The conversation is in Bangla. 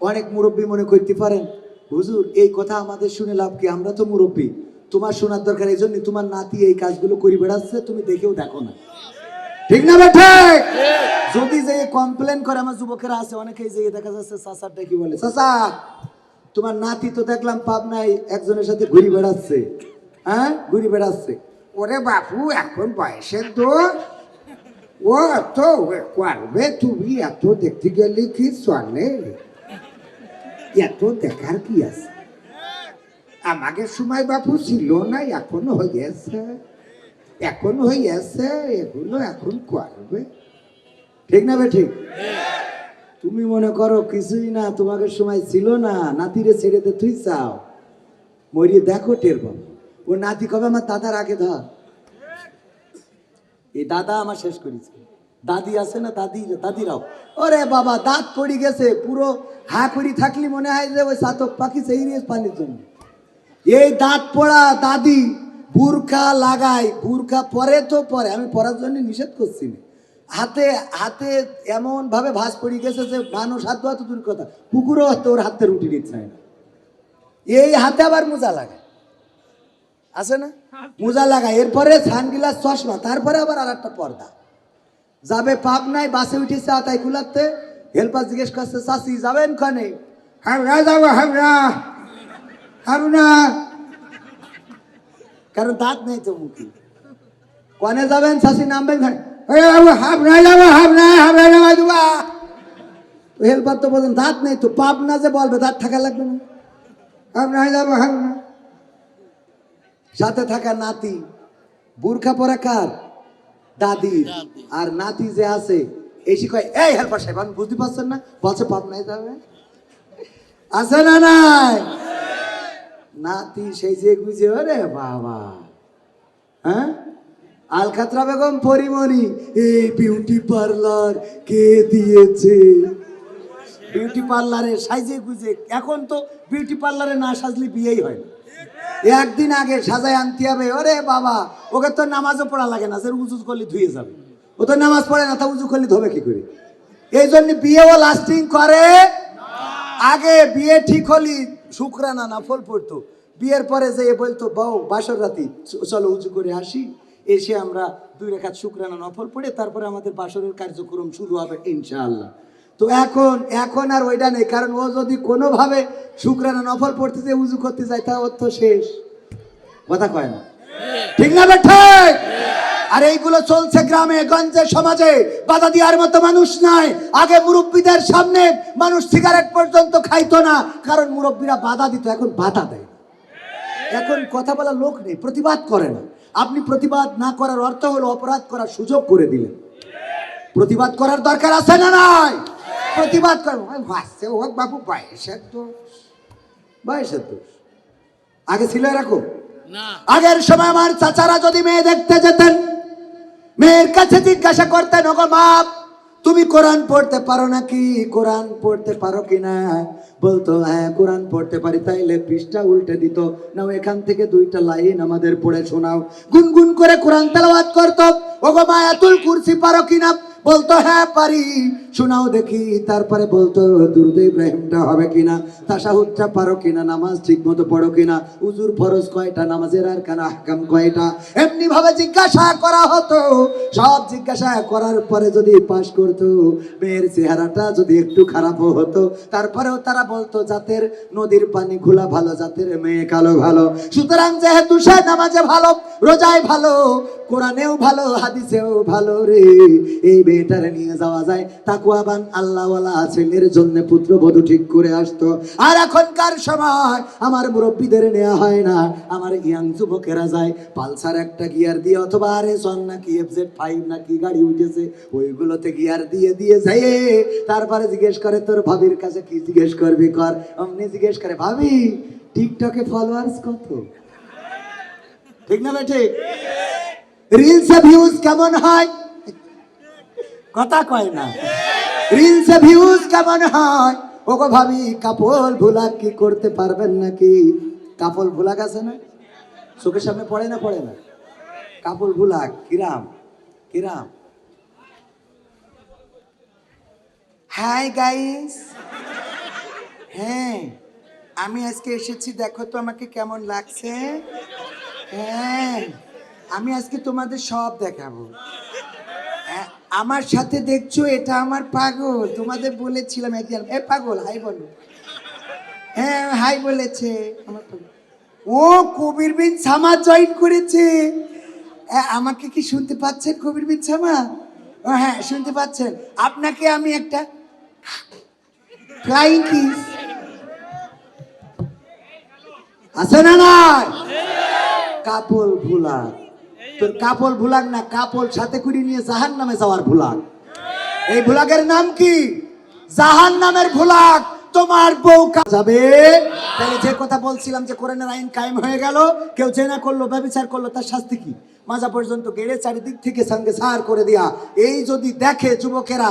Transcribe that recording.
অনেক মুরব্বী মনে করতে পারেন, হুজুর, এই কথা আমাদের শুনে লাভ কি? আমরা তো মুরব্বী। তোমার শোনার দরকার এই জন্য তোমার নাতি এই কাজগুলো করে বেড়াচ্ছে, তুমি দেখেও দেখো না। ঠিক না বেঠে যদি যে কমপ্লেন করে, আমার যুবকেরা আছে, অনেকেই যে দেখা যাচ্ছে চাচারটা কি বলে, চাচা, তোমার নাতি তো দেখলাম পাবনায় একজনের সাথে ঘুরি বেড়াচ্ছে। হ্যাঁ? ঘুরি বেড়াচ্ছে। ওরে বাপু, এখন বয়সের তো। ও তো করবে তুমি, এত দেখতে গেলে কি চলে? এত দেখার কি আছে? আমাকে সময় বাপু ছিল না, এখন হয়েছে। এখন হয়েছে, এগুলো এখন করবে। ঠিক না বে ঠিক? তুমি মনে করো কিছুই না, তোমাকে সময় ছিল না, নাতিরে ছেড়ে দে, তুই চাও মরিয়ে দেখো টের পাবো। ও নাতি কবে আমার দাদার আগে ধর। এই দাদা আমার শেষ করেছে। দাদি আছে না দাদি? দাদিরাও। ওরে বাবা দাঁত পড়ে গেছে পুরো হা করি থাকলি মনে হয় যে ওই সাতক পাখি সেই পানির জন্য। এই দাঁত পড়া দাদি বুরখা লাগাই বুরখা পরে তো পরে আমি পরার জন্য নিষেধ করছি না। হাতে হাতে এমন ভাবে ভাস পড়ে গেছে যে মানুষ হাত ধোয়া তো দূর কথা। কুকুরও তোর হাতে রুটি দিচ্ছে না। এই হাতে আবার মোজা লাগায়। আছে না? মোজা লাগায়। এরপরে সানগ্লাস চশমা তারপরে আবার আর একটা পর্দা। যাবে পাপ নাই বাসে উঠেছে আতাই কুলাতে। হেল্পার জিজ্ঞেস করছে চাষি যাবেন খানে হামরা যাব, হামরা। হামরা। কারণ দাঁত নেই তো মুখে। কনে যাবেন চাষি নামবেন হামরা যাব, হামরা হামরা যাব দুবা। হেল্পার তো বলেন দাঁত নেই তো পাপ না যে বলবে, দাঁত থাকা লাগবে না। হামরা যাব, হামরা। সাথে থাকা নাতি। বুরখা পরা কার? দাদি। আর নাতি যে আছে এসে কয় এই হেল্পার সাহেব আমি বুঝতে পারছেন না বলছে পাপ নাই যাবে আছে না নাই? নাতি সেই যে গুজে ওরে বাবা। হ্যাঁ? আলখাতরা বেগম পরিমণি এই বিউটি পার্লার কে দিয়েছে? বিউটি পার্লারে সাইজে গুজে, এখন তো বিউটি পার্লারে না সাজলে বিয়েই হয় না। একদিন আগে সাজায় আনতে হবে, ওরে বাবা, ওকে তো নামাজও পড়া লাগে না, যে উজু করলে ধুয়ে যাবে। ও তো নামাজ পড়ে না, তা উজু করলে ধোবে কি করে? এই জন্য বিয়েও লাস্টিং করে। আগে বিয়ে ঠিক হলি শুক্রানা না ফল পড়তো। বিয়ের পরে যে বলতো, বউ, বাসর রাতি চলো উঁচু করে আসি। এসে আমরা দুই রেখা শুক্রানা নফল পড়ে, তারপরে আমাদের বাসরের কার্যক্রম শুরু হবে ইনশাআল্লাহ। তো এখন এখন আর ওইটা নেই, কারণ ও যদি কোনোভাবে শুক্রানা নফল পড়তে যে উজু করতে যায় তা ওর তো শেষ। কথা কয় না? ঠিক না ঠিক? আর এইগুলো চলছে গ্রামে, গঞ্জে, সমাজে। বাধা দেওয়ার মতো মানুষ নাই। আগে মুরব্বীদের সামনে মানুষ সিগারেট পর্যন্ত খাইতো না, কারণ মুরব্বীরা বাধা দিত, এখন বাধা দেয়। এখন কথা বলার লোক নেই, প্রতিবাদ করে না। আপনি প্রতিবাদ না করার অর্থ হলো অপরাধ করার সুযোগ করে দিলেন। প্রতিবাদ করার দরকার আছে না নাই? প্রতিবাদ কর ভাসছে ও বাবু বয়সের তো বয়সের দোষ। আগে ছিল এরকম? আগের সময় আমার চাচারা যদি মেয়ে দেখতে যেতেন মেয়ের কাছে জিজ্ঞাসা করতেন ওগো মা তুমি কোরআন পড়তে পারো নাকি? কোরআন পড়তে পারো কিনা বলতো হ্যাঁ কোরআন পড়তে পারি। তাইলে পৃষ্ঠা উল্টে দিত। নাও এখান থেকে দুইটা লাইন আমাদের পড়ে শোনাও। গুনগুন করে কোরআন তেলাওয়াত করতো ওগো মা এতুল কুরসি পারো কিনা বলতো হ্যাঁ পারি। শোনাও দেখি, তারপরে বলতো, দুরুদ ইব্রাহিমটা হবে কিনা? তাসাহুদটা পারো কিনা? নামাজ ঠিক মতো পড়ো কিনা? উজুর ফরজ কয়টা? নামাজের আর কানা হাকাম কয়টা? এমনি ভাবে জিজ্ঞাসা করা হতো। সব জিজ্ঞাসা করার পরে যদি পাশ করতো, মেয়ের চেহারাটা যদি একটু খারাপও হতো, তারপরেও তারা বলতো, জাতের নদীর পানি ঘোলা ভালো, জাতের মেয়ে কালো ভালো। সুতরাং যেহেতু সে নামাজে ভালো, রোজায় ভালো কোরআনেও ভালো, হাদিসেও ভালো রে। এই মেয়েটারে নিয়ে যাওয়া যায়। তাকুয়াবান আল্লাহওয়ালা ছেলের জন্য পুত্রবধূ ঠিক করে আসতো। আর এখনকার সময় আমার মুরব্বীদের নেওয়া হয় না। আমার ইয়াং যুবকেরা যায়, পালসার একটা গিয়ার দিয়ে, অথবা আরে সন নাকি এফজেড ফাইভ নাকি গাড়ি উঠেছে, ওইগুলোতে গিয়ার দিয়ে দিয়ে যায়। তারপরে জিজ্ঞেস করে, তোর ভাবির কাছে কি জিজ্ঞেস করবি কর? অমনি জিজ্ঞেস করে, ভাবি, টিকটকে ফলোয়ার্স কত? ঠিক না ভাই ঠিক রিলসে ভিউজ কেমন হয়? কথা কয় না। রিলসে ভিউজ কেমন হয়? ওগো ভাবি, কাপল ভুলা কি করতে পারবেন নাকি? কাপল ভুলা গেছে না? চোখের সামনে পড়ে না পড়ে না? কাপল ভুলা, কিরাম কিরাম। হাই গাইস হ্যাঁ আমি আজকে এসেছি, দেখো তো আমাকে কেমন লাগছে। হ্যাঁ। আমি আজকে তোমাদের সব দেখাবো। আমার সাথে দেখছ, এটা আমার পাগল। তোমাদের বলেছিলাম একদিন এ, পাগল, হাই বলো। হ্যাঁ হাই বলেছে। ও, কবির বিন সামা জয়েন করেছে। আমাকে কি শুনতে পাচ্ছেন কবির বিন সামা? ও হ্যাঁ শুনতে পাচ্ছেন। আপনাকে আমি একটা ফ্লাইং কিস আছে না নাই? কাপল ভুলাক তোর কাপল ভুলাক না, কাপল সাথে করে নিয়ে জাহান নামে যাওয়ার ভুলাক। এই ভুলাকের নাম কি? জাহান নামের ভুলাক। তোমার বউ যাবে? তাহলে যে কথা বলছিলাম যে কোরআনের আইন কায়েম হয়ে গেল, কেউ চেনা করল, ব্যবচার করল, তার শাস্তি কি? মাঝা পর্যন্ত গেড়ে চারিদিক থেকে সঙ্গে সার করে দেয়া, এই যদি দেখে যুবকেরা